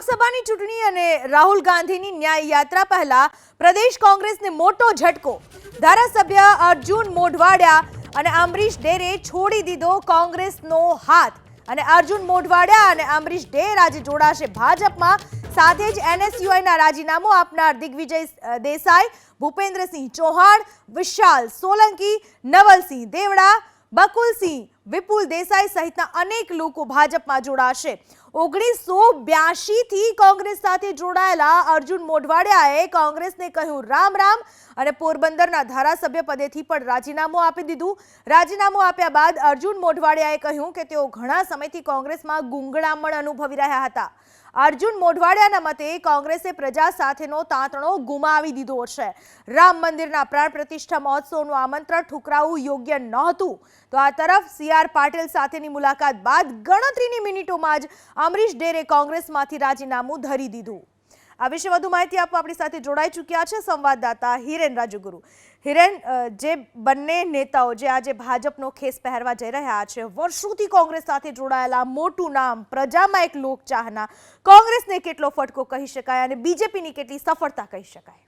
લોકસભાની ચૂંટણી અને રાહુલ ગાંધીની ન્યાય યાત્રા પહેલા પ્રદેશ કોંગ્રેસને મોટો ઝટકો. ધારાસભ્ય અર્જુન મોઢવાડિયા અને અમરીશ ડેરે છોડી દીધો કોંગ્રેસનો હાથ. અને અર્જુન મોઢવાડિયા અને અમરીશ ડેર આજે જોડાશે ભાજપમાં. સાથે જ એનએસયુઆઈના રાજીનામું આપનાર દિગ્વિજય દેસાઈ, ભૂપેન્દ્રસિંહ ચૌહાણ, વિશાલ સોલંકી, નવલસિંહ દેવડા, બકુલસિંહ, વિપુલ દેસાઈ સહિતના અનેક લોકો ભાજપમાં જોડાશે. ઓગણીસો બ્યાસી થી કોંગ્રેસ સાથે જોડાયેલા અર્જુન મોઢવાડિયાએ કોંગ્રેસને કહ્યું, રામ રામ. અને પોરબંદરના ધારાસભ્ય પદેથી પણ રાજીનામું આપી દીધું. રાજીનામું આપ્યા બાદ અર્જુન મોઢવાડિયાએ કહ્યું કે તેઓ ઘણા સમયથી કોંગ્રેસમાં ગુંગળામણ અનુભવી રહ્યા હતા. અર્જુન મોઢવાડિયાના મતે કોંગ્રેસે પ્રજા સાથેનો તાંતણો ગુમાવી દીધો છે. રામ મંદિરના પ્રાણ પ્રતિષ્ઠા મહોત્સવનું આમંત્રણ ઠુકરાવવું યોગ્ય નહોતું. તો આ તરફ સી આર પાટીલ સાથેની મુલાકાત બાદ ગણતરીની મિનિટોમાં જ અમરીશ ડેરે કોંગ્રેસમાંથી રાજીનામું ધરી દીધું. આ વિશે વધુ માહિતી આપવા આપણી સાથે જોડાઈ ચૂક્યા છે સંવાદદાતા હિરેન રાજુગુરુ. હિરેન જે બંને નેતાઓ જે આજે ભાજપનો ખેસ પહેરવા જઈ રહ્યા છે, વર્ષોથી કોંગ્રેસ સાથે જોડાયેલા મોટું નામ પ્રજામાં એક લોકચાહના. કોંગ્રેસને કેટલો ફટકો કહી શકાય અને બીજેપીની કેટલી સફળતા કહી શકાય?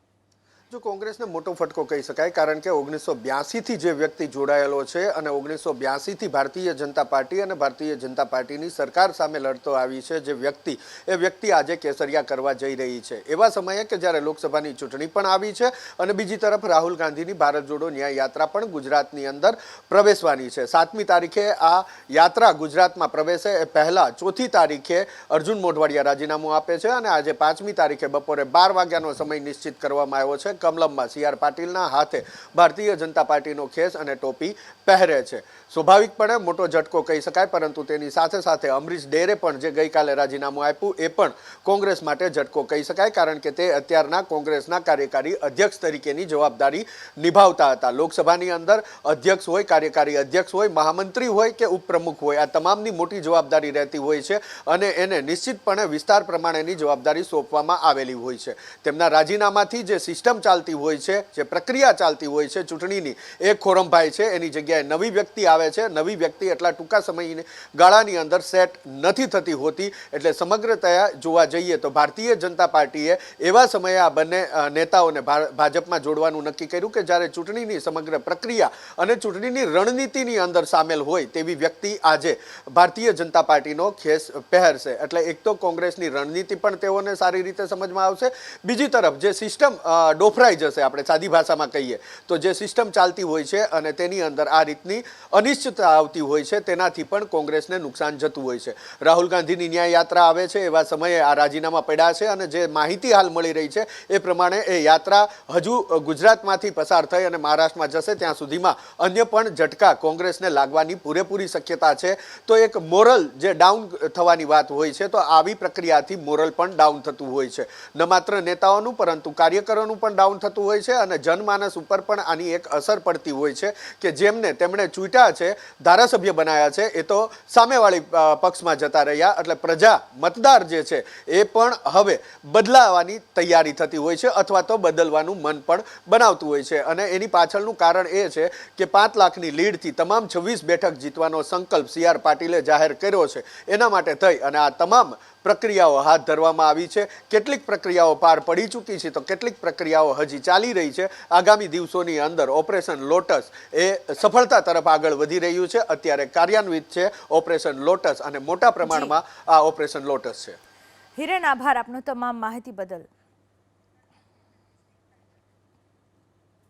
જો કોંગ્રેસને મોટો ફટકો કહી શકાય, કારણ કે ઓગણીસો બ્યાસીથી જે વ્યક્તિ જોડાયેલો છે અને ઓગણીસો બ્યાસીથી ભારતીય જનતા પાર્ટી અને ભારતીય જનતા પાર્ટીની સરકાર સામે લડતો આવી છે, જે વ્યક્તિ, એ વ્યક્તિ આજે કેસરિયા કરવા જઈ રહી છે. એવા સમયે કે જ્યારે લોકસભાની ચૂંટણી પણ આવી છે અને બીજી તરફ રાહુલ ગાંધીની ભારત જોડો ન્યાય યાત્રા પણ ગુજરાતની અંદર પ્રવેશવાની છે. સાતમી તારીખે આ યાત્રા ગુજરાતમાં પ્રવેશે એ પહેલાં ચોથી તારીખે અર્જુન મોઢવાડિયા રાજીનામું આપે છે અને આજે પાંચમી તારીખે બપોરે બાર વાગ્યાનો સમય નિશ્ચિત કરવામાં આવ્યો છે. કમલમમાં સી આર પાટીલના હાથે ભારતીય જનતા પાર્ટીનો ખેસ અને ટોપી પહેરે છે. સ્વાભાવિકપણે મોટો ઝટકો કહી શકાય, પરંતુ તેની સાથે સાથે અમરીશ ડેરે પણ જે ગઈકાલે રાજીનામું આપ્યું એ પણ કોંગ્રેસ માટે ઝટકો કહી શકાય, કારણ કે તે અત્યારના કોંગ્રેસના કાર્યકારી અધ્યક્ષ તરીકેની જવાબદારી નિભાવતા હતા. લોકસભાની અંદર અધ્યક્ષ હોય, કાર્યકારી અધ્યક્ષ હોય, મહામંત્રી હોય કે ઉપપ્રમુખ હોય, આ તમામની મોટી જવાબદારી રહેતી હોય છે અને એને નિશ્ચિતપણે વિસ્તાર પ્રમાણેની જવાબદારી સોંપવામાં આવેલી હોય છે. તેમના રાજીનામાથી જે સિસ્ટમ ચાલતી હોય છે જે પ્રક્રિયા ચાલતી હોય છે ચૂંટણીની એ ખોરંભાઈ છે એની જગ્યાએ નવી વ્યક્તિ આવે છે નવી વ્યક્તિ એટલા ટૂંકા સમયની ગાળાની અંદર સેટ નથી થતી હોતી એટલે સમગ્રતયા જોવા જઈએ તો ભારતીય જનતા પાર્ટીએ એવા સમયે આ બંને નેતાઓને ભાજપમાં જોડવાનું નક્કી કર્યું કે જ્યારે ચૂંટણીની સમગ્ર પ્રક્રિયા અને ચૂંટણીની રણનીતિની અંદર સામેલ હોય તેવી વ્યક્તિ આજે ભારતીય જનતા પાર્ટીનો ખેસ પહેરશે. એટલે એક તો કોંગ્રેસની રણનીતિ પણ તેઓને સારી રીતે સમજમાં આવશે. બીજી તરફ જે સિસ્ટમ અ, ડોફરાઈ જશે, આપણે સાદી ભાષામાં કહીએ. તો જે સિસ્ટમ ચાલતી હોય છે અને તેની અંદર આ રીતની અનિશ્ચિતતા આવતી હોય છે, તેનાથી પણ કોંગ્રેસને નુકસાન જતું હોય છે. રાહુલ ગાંધીની ન્યાય યાત્રા આવે છે, એવા સમયે આ રાજીનામા પડ્યા છે અને જે માહિતી હાલ મળી રહી છે, એ પ્રમાણે એ યાત્રા હજુ ગુજરાતમાંથી પસાર થઈ અને મહારાષ્ટ્રમાં જશે, ત્યાં સુધીમાં અન્ય પણ ઝટકા કોંગ્રેસને લાગવાની પૂરેપૂરી શક્યતા છે. તો એક મોરલ જે ડાઉન થવાની વાત હોય છે, તો આવી પ્રક્રિયાથી મોરલ પણ ડાઉન થતું હોય છે. ન માત્ર નેતાઓનું, પરંતુ કાર્યકરોનું પણ ડાઉન થતું હોય છે અને જનમાનસ ઉપર પણ આની એક અસર પડતી હોય છે કે જેમને તેમણે ચૂંટ્યા છે, ધારાસભ્ય બનાવ્યા છે, એ તો સામેવાળી પક્ષમાં જતા રહ્યા. એટલે પ્રજા, મતદાર જે છે, એ પણ હવે બદલાવાની તૈયારી થતી હોય છે અથવા તો બદલવાનું મન પણ બનાવતું હોય છે. અને એની પાછળનું કારણ એ છે કે પાંચ લાખની લીડથી તમામ છવ્વીસ બેઠક જીતવાનો સંકલ્પ સી આર પાટીલે જાહેર કર્યો છે. એના માટે થઈ અને આ તમામ પ્રક્રિયાઓ હાથ ધરવામાં આવી છે. કેટલીક પ્રક્રિયાઓ પાર પડી ચૂકી છે તો કેટલીક પ્રક્રિયાઓ હજી ચાલી રહી છે. આગામી દિવસોની અંદર ઓપરેશન લોટસ એ સફળતા તરફ આગળ વધી રહ્યું છે. અત્યારે કાર્યાન્વિત છે ઓપરેશન લોટસ અને મોટા પ્રમાણમાં આ ઓપરેશન લોટસ છે. હિરેન આભાર આપનો તમામ માહિતી બદલ.